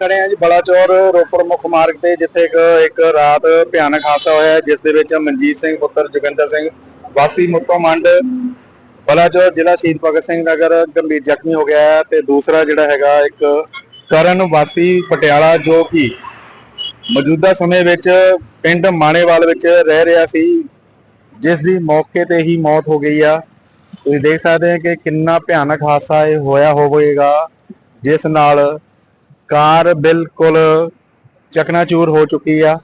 ਖੜੇ ਆ ਜੀ, ਬਲਾਚੌਰ, ਰੋਪੜ ਮੁੱਖ ਮਾਰਗ ਤੇ, ਜਿੱਥੇ ਇੱਕ ਰਾਤ ਭਿਆਨਕ ਹਾਦਸਾ ਹੋਇਆ ਜਿਸ ਦੇ ਵਿੱਚ ਮਨਜੀਤ ਸਿੰਘ, ਪੁੱਤਰ ਜੋਗਿੰਦਰ ਸਿੰਘ, ਵਾਸੀ ਮੁੱਤੋ ਮੰਡ, ਬਲਾਚੌਰ ਜ਼ਿਲ੍ਹਾ ਸ਼ਹੀਦ ਭਗਤ ਸਿੰਘ ਨਗਰ ਗੰਭੀਰ ਜ਼ਖਮੀ ਹੋ ਗਿਆ ਹੈ ਤੇ ਦੂਸਰਾ ਜਿਹੜਾ ਹੈਗਾ ਇੱਕ ਕਰਨ ਵਾਸੀ ਪਟਿਆਲਾ ਜੋ ਕਿ ਮੌਜੂਦਾ ਸਮੇਂ ਵਿੱਚ ਪਿੰਡ ਮਾਣੇਵਾਲ ਵਿੱਚ ਰਹਿ ਰਿਹਾ ਸੀ, ਜਿਸ ਦੀ ਮੌਕੇ ਤੇ ਹੀ ਮੌਤ ਹੋ ਗਈ ਆ। ਤੁਸੀਂ ਦੇਖ ਸਕਦੇ ਹੋ ਕਿ ਕਿੰਨਾ ਭਿਆਨਕ ਹਾਦਸਾ ਇਹ ਹੋਇਆ ਹੋਵੇਗਾ, ਜਿਸ ਨਾਲ ਕਾਰ ਬਿਲਕੁਲ ਚਕਨਾਚੂਰ ਹੋ ਚੁੱਕੀ ਆ।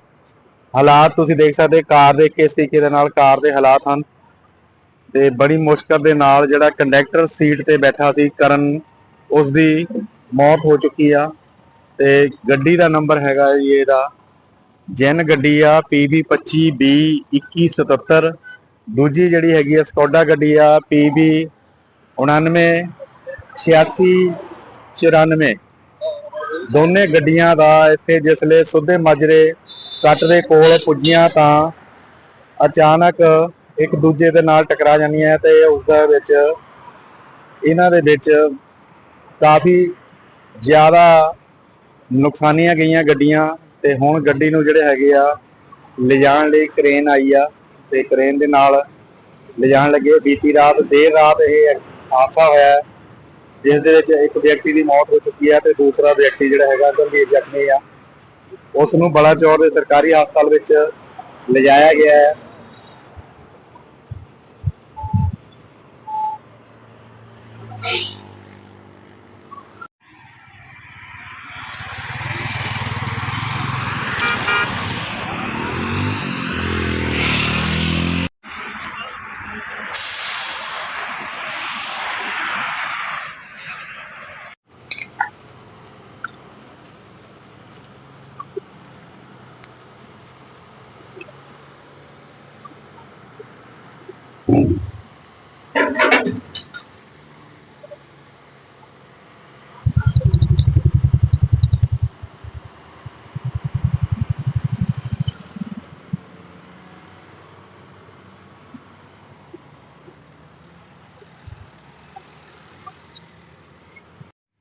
ਹਾਲਾਤ ਤੁਸੀਂ ਦੇਖ ਸਕਦੇ, ਕਾਰ ਦੇ ਕਿਸ ਤਰੀਕੇ ਦੇ ਨਾਲ ਕਾਰ ਦੇ ਹਾਲਾਤ ਹਨ। ਤੇ ਬੜੀ ਮੁਸ਼ਕਲ ਦੇ ਨਾਲ ਜਿਹੜਾ ਕੰਡਕਟਰ ਸੀਟ ਤੇ ਬੈਠਾ ਸੀ ਕਰਨ ਉਸ ਦੀ ਮੌਤ ਹੋ ਚੁੱਕੀ ਆ। ਤੇ ਗੱਡੀ ਦਾ ਨੰਬਰ ਹੈਗਾ ਜੀ ਇਹਦਾ। ਜੈਨ ਗੱਡੀ ਆ PB25B 2177 ਦੂਜੀ ਜਿਹੜੀ ਹੈਗੀ ਆ ਸਕੋਡਾ ਗੱਡੀ ਆ PB 99 86 94 ਦੋਨੇ ਗੱਡੀਆਂ ਦਾ ਇੱਥੇ ਜਿਸਲੇ ਸੁੱਧੇ ਮਾਜਰੇ ਕੱਟ ਦੇ ਕੋਲ ਪੁੱਜੀਆਂ ਤਾਂ ਅਚਾਨਕ ਇੱਕ ਦੂਜੇ ਦੇ ਨਾਲ ਟਕਰਾ ਜਾਂਦੀਆਂ ਤੇ ਉਸ ਦੇ ਵਿੱਚ, ਇਹਨਾਂ ਦੇ ਵਿੱਚ ਕਾਫੀ ਜ਼ਿਆਦਾ ਨੁਕਸਾਨੀਆਂ ਗਈਆਂ ਗੱਡੀਆਂ ਤੇ ਹੁਣ ਗੱਡੀ ਨੂੰ ਜਿਹੜੇ ਹੈਗੇ ਆ, ਲਿਜਾਣ ਲਈ ਕ੍ਰੇਨ ਆਈ ਆ ਤੇ ਕ੍ਰੇਨ ਦੇ ਨਾਲ ਲਿਜਾਣ ਲੱਗੇ। ਬੀਤੀ ਰਾਤ, ਦੇਰ ਰਾਤ ਇਹ ਹਾਦਸਾ ਹੋਇਆ। ਜਿਸ ਦੇ ਵਿੱਚ ਇੱਕ ਵਿਅਕਤੀ ਦੀ ਮੌਤ ਹੋ ਚੁੱਕੀ ਹੈ ਤੇ ਦੂਸਰਾ ਵਿਅਕਤੀ ਜਿਹੜਾ ਹੈਗਾ ਗੰਭੀਰ ਜ਼ਖਮੀ ਆ। ਉਸ ਨੂੰ ਬਲਾਚੌਰ ਦੇ ਸਰਕਾਰੀ ਹਸਪਤਾਲ ਵਿੱਚ ਲਿਜਾਇਆ ਗਿਆ ਹੈ।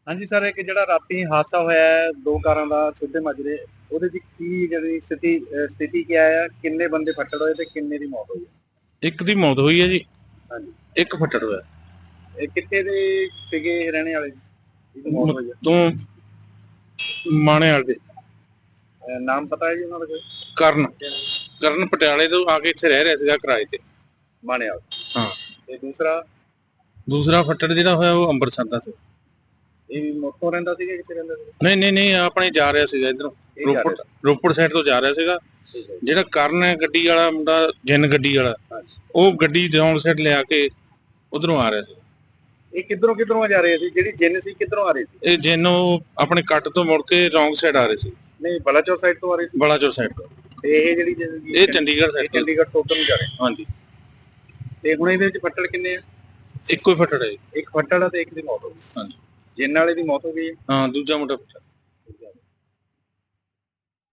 ਹਾਂਜੀ ਸਰ ਇੱਕ ਜਿਹੜਾ ਰਾਤੀ ਹਾਦਸਾ ਹੋਇਆ ਹੈ ਦੋ ਕਾਰਾਂ ਦਾ ਸਿੱਧੇ ਮਾਜਰੇ ਉਹਦੇ ਵਿੱਚ ਕੀ ਜਿਹੜੀ ਸਥਿਤੀ ਅਹ ਸਥਿਤੀ ਕੀ ਹੈ ਕਿੰਨੇ ਬੰਦੇ ਫੱਟੜ ਹੋਏ ਤੇ ਕਿੰਨੇ ਦੀ ਮੌਤ ਹੋਈ ਇੱਕ ਦੀ ਮੌਤ ਹੋਈ ਹੈ ਜੀ। ਹਾਂਜੀ। ਇੱਕ ਫੱਟੜ ਹੋਇਆ। ਇਹ ਕਿੱਥੇ ਦੇ ਸੀਗੇ ਰਹਿਣੇ ਵਾਲੇ ਜਿਹਦੀ ਮੌਤ ਹੋਈ ਹੈ। ਤੋਂ ਮਾਣੇ ਵਾਲੇ ਦੇ। ਅਹ ਨਾਮ ਪਤਾ ਹੈ ਜੀ ਉਹਨਾਂ ਦਾ ਕੋਈ? ਕਰਨ। ਕਰਨ ਪਟਿਆਲੇ ਤੋਂ ਆ ਕੇ ਇੱਥੇ ਰਹਿ ਰਿਹਾ ਸੀਗਾ ਕਿਰਾਏ ਤੇ। ਮਾਣੇ ਵਾਲਾ ਹਾਂ। ਤੇ ਦੂਸਰਾ? ਦੂਸਰਾ ਫੱਟੜ ਜਿਹੜਾ ਹੋਇਆ ਉਹ ਅੰਮ੍ਰਿਤਸਰ ਦਾ ਸੀ। ਇਹ ਵੀ ਮੋਤੋਂ ਰਹਿੰਦਾ ਸੀਗਾ ਕਿੱਥੇ ਰਹਿੰਦਾ ਸੀ ਨਹੀਂ ਨਹੀਂ ਨਹੀਂ ਆਪਣੇ ਜਾ ਰਿਹਾ ਸੀਗਾ ਇਧਰੋਂ। ਇਹ ਜਾ ਰੋਪੜ ਰਿਹਾ ਰੋਪੜ ਸਾਈਡ ਤੋਂ ਜਾ ਰਿਹਾ ਸੀਗਾ। ਸੀ। ਠੀਕ ਹੈ ਜੀ। ਜਿਹੜਾ ਕਰਨ ਹੈ ਗੱਡੀ ਵਾਲਾ ਮੁੰਡਾ ਜਿੰਨ ਗੱਡੀ ਵਾਲਾ ਹਾਂਜੀ। ਉਹ ਗੱਡੀ ਰੌਂਗ ਸਾਈਡ ਲਿਆ ਕੇ ਉਧਰੋਂ ਆ ਰਿਹਾ ਸੀ। ਇਹ ਕਿੱਧਰੋਂ ਕਿੱਧਰੋਂ ਜਾ ਰਹੇ ਸੀ? ਜਿਹੜੀ ਜਿੰਨ ਸੀ ਕਿੱਧਰੋਂ ਆ ਰਹੀ ਸੀ? ਇਹ ਜਿੰਨ ਉਹ ਆਪਣੇ ਕੱਟ ਤੋਂ ਮੁੜ ਕੇ ਰੌਂਗ ਸਾਈਡ ਆ ਰਹੇ ਸੀ। ਨਹੀਂ ਬਲਾਚੌਰ ਸਾਈਡ ਤੋਂ ਆ ਰਹੀ ਸੀ। ਬਲਾਚੌਰ ਸਾਈਡ ਤੋਂ। ਤੇ ਇਹ ਜਿਹੜੀ ਜਿੰਨ ਇਹ ਚੰਡੀਗੜ੍ਹ ਇਹ ਸਾਈਡ ਤੋਂ। ਚੰਡੀਗੜ੍ਹ ਤੋਂ ਉੱਧਰ ਨੂੰ ਜਾ ਰਹੇ ਹਾਂਜੀ। ਤੇ ਹੁਣ ਇਹਦੇ ਵਿੱਚ ਫੱਟੜ ਕਿੰਨੇ ਆ? ਇੱਕੋ ਹੀ ਫੱਟੜ ਹੈ ਜੀ। ਇੱਕ ਫੱਟੜ ਆ ਤੇ ਇੱਕ ਦੀ ਮੌਤ ਹੋ ਗਈ। ਹਾਂਜੀ। ਜਿੰਨ ਵਾਲੇ ਦੀ ਮੌਤ ਹੋ ਗਈ ਹੈ? ਹਾਂ ਦੂਜਾ ਮੁੰਡਾ ਫੱਟੜ